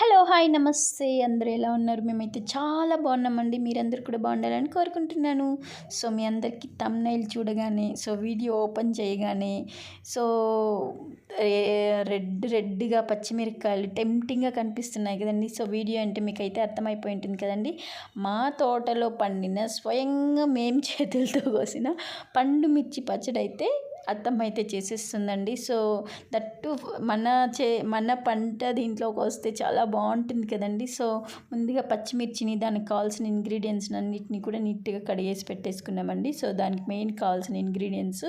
Hello hi నమస్తే. అందరూ ఎలా ఉన్నారు? మేమైతే చాలా బాగున్నామండి. మీరందరూ కూడా బాగుండాలని కోరుకుంటున్నాను. సో మీ అందరికీ తమ్నైల్ చూడగానే సో వీడియో ఓపెన్ చేయగానే సో రెడ్ రెడ్గా పచ్చిమిరపకాయలు టెంప్టింగ్గా కనిపిస్తున్నాయి కదండి. సో వీడియో అంటే మీకు అయితే అర్థమైపోయి ఉంటుంది కదండి. మా తోటలో పండిన స్వయంగా మేము చేతులతో కోసిన పండు మిర్చి పచ్చడి అయితే అత్తమ్మ అయితే చేసేస్తుందండి. సో దట్టు మన చే మన పంట దీంట్లోకి వస్తే చాలా బాగుంటుంది కదండి. సో ముందుగా పచ్చిమిర్చిని దానికి కావాల్సిన ఇంగ్రీడియంట్స్ అన్నిటిని కూడా నీట్గా కడిగేసి పెట్టేసుకున్నామండి. సో దానికి మెయిన్ కావాల్సిన ఇంగ్రీడియంట్స్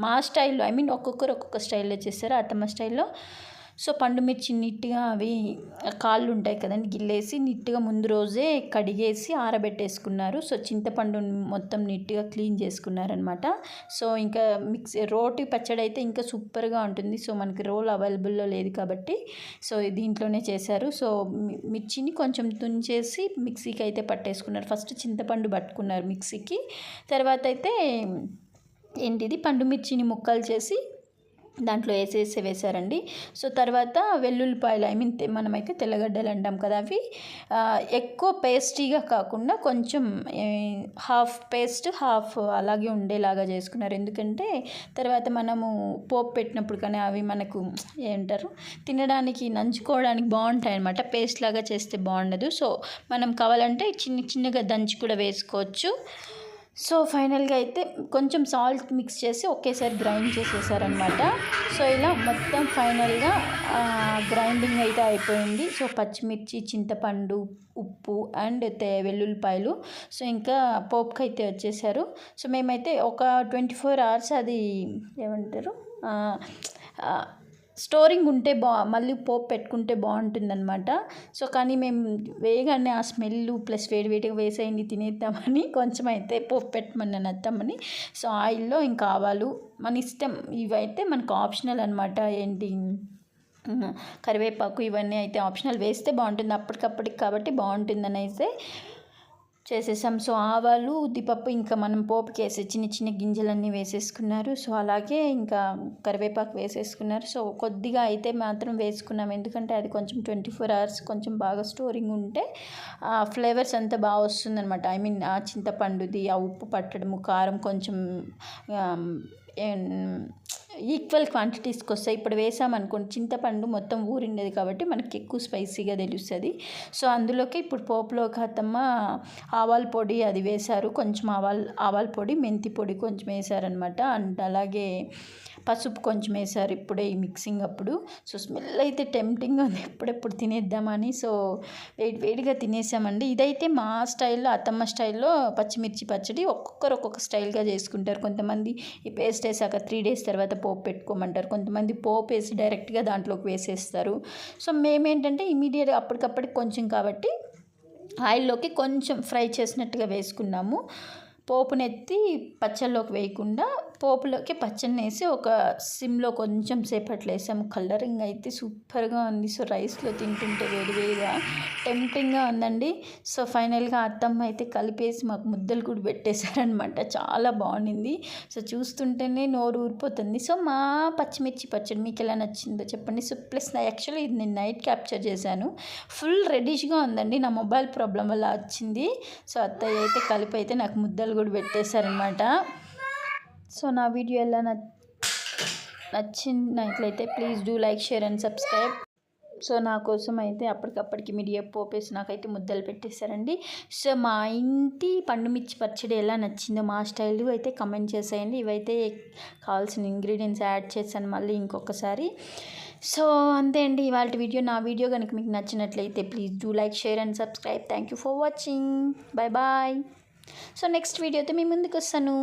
మా స్టైల్లో ఐ మీన్ ఒక్కొక్కరు ఒక్కొక్క స్టైల్లో చేస్తారు. అత్తమ్మ స్టైల్లో సో పండు మిర్చి నీట్గా అవి కాళ్ళు ఉంటాయి కదండి గిల్లేసి నీట్గా ముందు రోజే కడిగేసి ఆరబెట్టేసుకున్నారు. సో చింతపండు మొత్తం నీట్గా క్లీన్ చేసుకున్నారనమాట. సో ఇంకా మిక్స్ రోటి పచ్చడి అయితే ఇంకా సూపర్గా ఉంటుంది. సో మనకి రోల్ అవైలబుల్లో లేదు కాబట్టి సో దీంట్లోనే చేశారు. సో మిర్చిని కొంచెం తుంచేసి మిక్సీకి అయితే పట్టేసుకున్నారు. ఫస్ట్ చింతపండు పట్టుకున్నారు మిక్సీకి. తర్వాత అయితే ఏంటిది పండు మిర్చిని ముక్కలు చేసి దాంట్లో వేసేసి వేసారండి సో తర్వాత వెల్లుల్లిపాయలు ఐ మీన్ మనమైతే తెల్లగడ్డలు అంటాం కదా అవి. ఎక్కువ పేస్టీగా కాకుండా కొంచెం హాఫ్ పేస్ట్ హాఫ్ అలాగే ఉండేలాగా చేసుకున్నారు. ఎందుకంటే తర్వాత మనము పోపు పెట్టినప్పుడు కానీ అవి మనకు ఏంటారు తినడానికి నంచుకోవడానికి బాగుంటాయి అనమాట పేస్ట్ లాగా చేస్తే బాగుండదు. సో మనం కావాలంటే చిన్న చిన్నగా దంచి కూడా వేసుకోవచ్చు. సో ఫైనల్గా అయితే కొంచెం సాల్ట్ మిక్స్ చేసి ఒకేసారి గ్రైండ్ చేసేసారనమాట సో ఇలా మొత్తం ఫైనల్గా గ్రైండింగ్ అయితే అయిపోయింది. సో పచ్చిమిర్చి చింతపండు ఉప్పు అండ్ వెల్లుల్లిపాయలు. సో ఇంకా పోపుకి అయితే వచ్చేసారు. సో మేమైతే ఒక ట్వంటీ ఫోర్ అవర్స్ అది ఏమంటారు? స్టోరింగ్ ఉంటే బా మళ్ళీ పోపు పెట్టుకుంటే బాగుంటుందన్నమాట. సో కానీ మేము వేయగానే ఆ స్మెల్ ప్లస్ వేడి వేడిగా వేసేయండి తినేద్దామని కొంచెం అయితే పోపు పెట్టమని అత్తమ్మని. సో ఆయిల్లో ఇంకా ఆవాలు మన ఇష్టం ఇవైతే మనకు ఆప్షనల్ అనమాట ఏంటి? కరివేపాకు ఇవన్నీ అయితే ఆప్షనల్. వేస్తే బాగుంటుంది అప్పటికప్పటికి కాబట్టి బాగుంటుందని అయితే చేసేసాం సో ఆవాలు ఉద్దిపప్పు ఇంకా మనం పోపుకి వేసే చిన్న చిన్న గింజలన్నీ వేసేసుకున్నారు. సో అలాగే ఇంకా కరివేపాకు వేసేసుకున్నారు. సో కొద్దిగా అయితే మాత్రం వేసుకున్నాం. ఎందుకంటే అది కొంచెం ట్వంటీ ఫోర్ అవర్స్ కొంచెం బాగా స్టోరింగ్ ఉంటే ఆ ఫ్లేవర్స్ అంతా బాగా వస్తుందన్నమాట. ఐ మీన్ ఆ చింతపండుది ఆ ఉప్పు పట్టడము కారం కొంచెం ఈక్వల్ క్వాంటిటీస్కి వస్తాయి. ఇప్పుడు వేసామనుకోండి చింతపండు మొత్తం ఊరిండేది కాబట్టి మనకి ఎక్కువ స్పైసీగా తెలుస్తుంది. సో అందులోకి ఇప్పుడు పోపులో కాతమ్మ ఆవాల పొడి అది వేశారు. కొంచెం ఆవాల ఆవాల పొడి మెంతి పొడి కొంచెం వేశారనమాట. అండ్ అలాగే పసుపు కొంచెం వేశారు ఇప్పుడే ఈ మిక్సింగ్ అప్పుడు. సో స్మెల్ అయితే టెంప్టింగ్ ఉంది. ఎప్పుడెప్పుడు తినేద్దామని. సో వేడి వేడిగా తినేసామండి. ఇదైతే మా స్టైల్లో అత్తమ్మ స్టైల్లో పచ్చిమిర్చి పచ్చడి ఒక్కొక్కరు ఒక్కొక్క స్టైల్గా చేసుకుంటారు. కొంతమంది ఈ పేస్ట్ వేసాక త్రీ డేస్ తర్వాత పోపు పెట్టుకోమంటారు. కొంతమంది పోపు వేసి డైరెక్ట్గా దాంట్లోకి వేసేస్తారు. సో మేమేంటంటే ఇమీడియట్ అప్పటికప్పటికి కొంచెం కాబట్టి ఆయిల్లోకి కొంచెం ఫ్రై చేసినట్టుగా వేసుకున్నాము. పోపునెత్తి పచ్చళ్ళలోకి వేయకుండా పోపులోకి పచ్చడిని వేసి ఒక సిమ్లో కొంచెం సేపట్లో వేసాము కలరింగ్ అయితే సూపర్గా ఉంది. సో రైస్లో తింటుంటే వేడివేడిగా టెంప్టింగ్గా ఉందండి. సో ఫైనల్గా అత్తమ్మ అయితే కలిపేసి మాకు ముద్దలు కూడా పెట్టేశారనమాట చాలా బాగుండింది. సో చూస్తుంటేనే నోరు ఊరిపోతుంది. సో మా పచ్చిమిర్చి పచ్చడి మీకు ఎలా నచ్చిందో చెప్పండి. సో ప్లస్ యాక్చువల్లీ ఇది నేను నైట్ క్యాప్చర్ చేశాను. ఫుల్ రెడీష్గా ఉందండి. నా మొబైల్ ప్రాబ్లం వల్ల వచ్చింది. సో అత్తయ్య అయితే కలిపి అయితే నాకు ముద్దలు కూడా పెట్టేశారనమాట సో నా వీడియో ఎలా నచ్చినట్లయితే please do like share and subscribe. So నా కోసం అయితే అప్పటికప్పటికి మీరు పోపేసి నాకైతే ముద్దలు పెట్టేశారండి. సో మా ఇంటి పండుమిర్చి పచ్చడి ఎలా నచ్చిందో మా స్టైల్ అయితే కమెంట్ చేసేయండి. ఇవైతే కావాల్సిన ఇంగ్రీడియంట్స్ యాడ్ చేశాను మళ్ళీ ఇంకొకసారి. సో అంతే అండి ఇవాళ వీడియో నా వీడియో కనుక మీకు నచ్చినట్లయితే please do like share and subscribe. Thank you for watching. Bye bye. So next వీడియోతో మీ ముందుకు వస్తాను.